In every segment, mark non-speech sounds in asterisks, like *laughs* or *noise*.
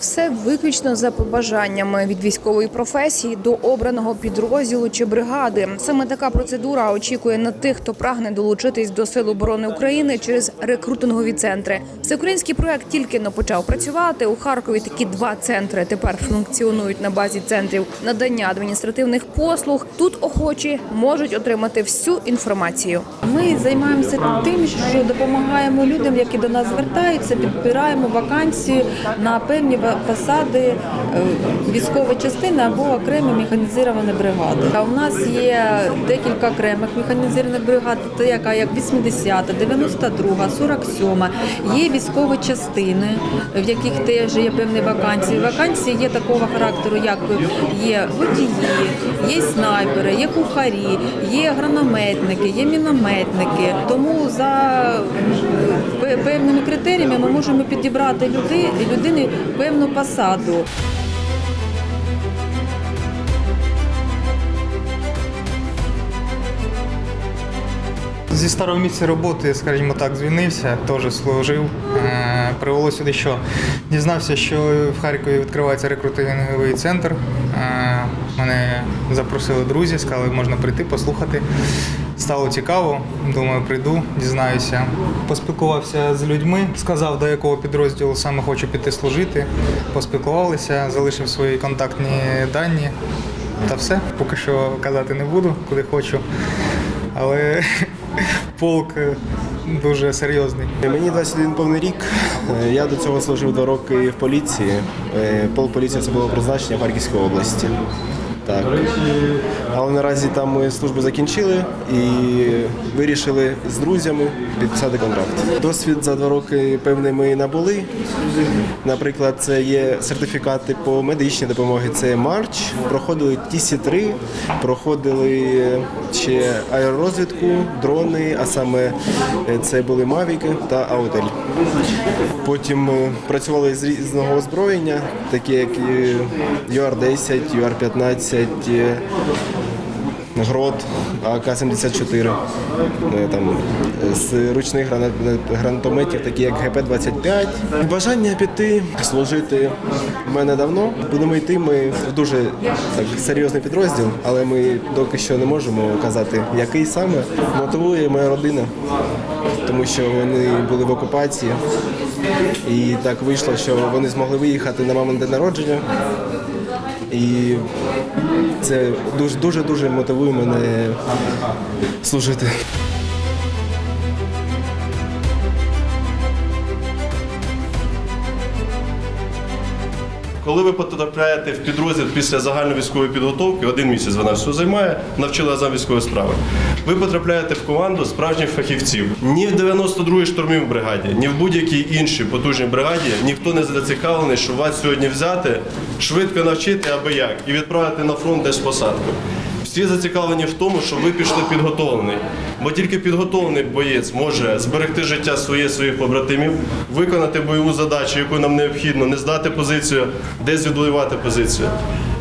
Все виключно за побажаннями від військової професії до обраного підрозділу чи бригади. Саме така процедура очікує на тих, хто прагне долучитись до Сил оборони України через рекрутингові центри. Всеукраїнський проект тільки но почав працювати. У Харкові такі два центри тепер функціонують на базі центрів надання адміністративних послуг. Тут охочі можуть отримати всю інформацію. Ми займаємося тим, що допомагаємо людям, які до нас звертаються, підбираємо вакансії на певні посади е, військової частини або окремі механізовані бригади. А у нас є декілька окремих механізованих бригад, яка як 80, 92, 47. Є військові частини, в яких теж є певні вакансії. Вакансії є такого характеру, як є водії, є снайпери, є кухарі, є гранометники, є мінометники. Тому за певними критеріями ми можемо підібрати люди, людини певну посаду. Зі старого місця роботи, скажімо так, звільнився, теж служив. Е, Привело сюди, що дізнався, що в Харкові відкривається рекрутинговий центр. Е, Мене запросили друзі, сказали, можна прийти, послухати. Стало цікаво, думаю, прийду, дізнаюся. Поспілкувався з людьми, сказав, до якого підрозділу саме хочу піти служити. Поспілкувалися, залишив свої контактні дані. Та все. Поки що казати не буду, куди хочу. Але *laughs* *laughs* полк е, дуже серйозний. Мені 21 повний рік. Е, Я до цього служив два роки в поліції. Полк поліції це було призначення Харківської області. Так. Але наразі там ми службу закінчили і вирішили з друзями підписати контракт. Досвід за два роки певний ми набули. Наприклад, це є сертифікати по медичній допомогі. Це Марч, проходили ТІСі-3, проходили ще аеророзвідку, дрони, а саме е, це були Мавіки та Аутель. Потім працювали з різного озброєння, такі як е, ЮАР-10, ЮАР-15, е, Грот, АК-74, е, е, з ручних гранат- гранатометів, такі як ГП-25. Бажання піти служити в мене давно. Будемо йти. Ми в дуже так, серйозний підрозділ, але ми доки що не можемо казати, який саме. Мотивує моя родина, тому що вони були в окупації. І так вийшло, що вони змогли виїхати на мамин день народження. І це дуже дуже дуже мотивує мене служити. Коли ви потрапляєте в підрозділ після загальновійськової підготовки, один місяць вона все займає, навчила за військової справи. Ви потрапляєте в команду справжніх фахівців. Ні в 92-й штурмовій бригаді, ні в будь-якій іншій потужній бригаді ніхто не зацікавлений, щоб вас сьогодні взяти, швидко навчити аби як і відправити на фронт десь посадку. Всі зацікавлені в тому, щоб ви пішли підготовлений. Бо тільки підготовлений боєць може зберегти життя своє своїх побратимів, виконати бойову задачу, яку нам необхідно, не здати позицію, десь відвоювати позицію.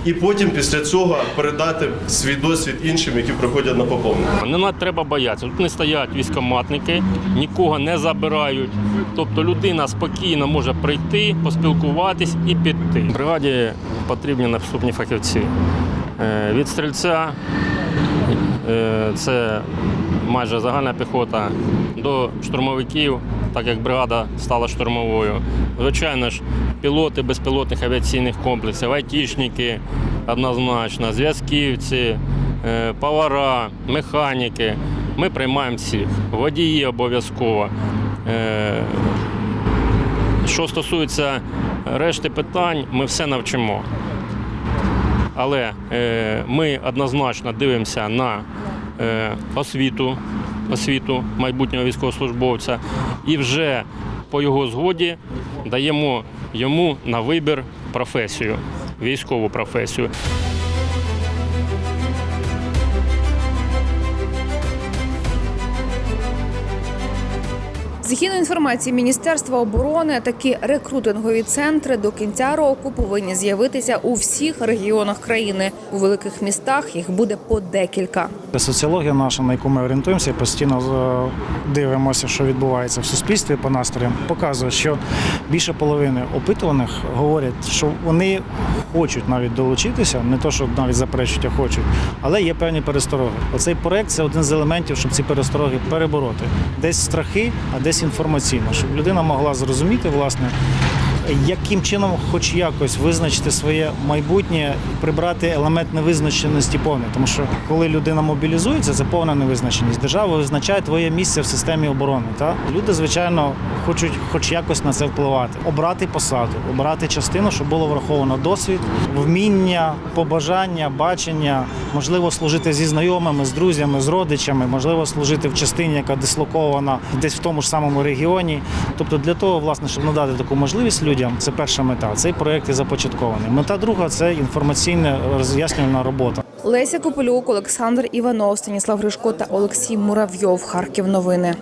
І потім після цього передати свій досвід іншим, які приходять на поповнення. Не над- треба боятися. Тут не стоять військоматники, нікого не забирають. Тобто людина спокійно може прийти, поспілкуватись і піти. В бригаді потрібні наступні фахівці. Е, Від стрільця е, це майже загальна піхота до штурмовиків, так як бригада стала штурмовою. Звичайно ж, пілоти безпілотних авіаційних комплексів, айтішники однозначно, зв'язківці, е, повара, механіки. Ми приймаємо всіх. Водії обов'язково. Що стосується решти питань, ми все навчимо. Але е, ми однозначно дивимося на е, освіту, освіту майбутнього військовослужбовця і вже по його згоді даємо йому на вибір професію, військову професію. Згідно інформації Міністерства оборони, такі рекрутингові центри до кінця року повинні з'явитися у всіх регіонах країни. У великих містах їх буде по декілька. Соціологія наша, на яку ми орієнтуємося, постійно е, дивимося, що відбувається в суспільстві по настроям, показує, що більше половини опитуваних говорять, що вони хочуть навіть долучитися, не то, що навіть заперечують, а хочуть, але є певні перестороги. Оцей проект це один з елементів, щоб ці перестороги перебороти. Десь страхи, а десь інформаційно, щоб людина могла зрозуміти, власне, яким чином, хоч якось, визначити своє майбутнє, прибрати елемент невизначеності повне. Тому що коли людина мобілізується, це повна невизначеність. Держава визначає твоє місце в системі оборони. Та люди, звичайно, хочуть хоч якось на це впливати, обрати посаду, обрати частину, щоб було враховано досвід, вміння, побажання, бачення, можливо, служити зі знайомими, з друзями, з родичами, можливо, служити в частині, яка дислокована десь в тому ж самому регіоні. Тобто, для того, власне, щоб надати таку можливість людям, це перша мета. Цей проект і започаткований. Мета друга це інформаційна роз'яснювальна робота. Леся Копилюк, Олександр Іванов, Станіслав Гришко та Олексій Муравйов. Харків новини.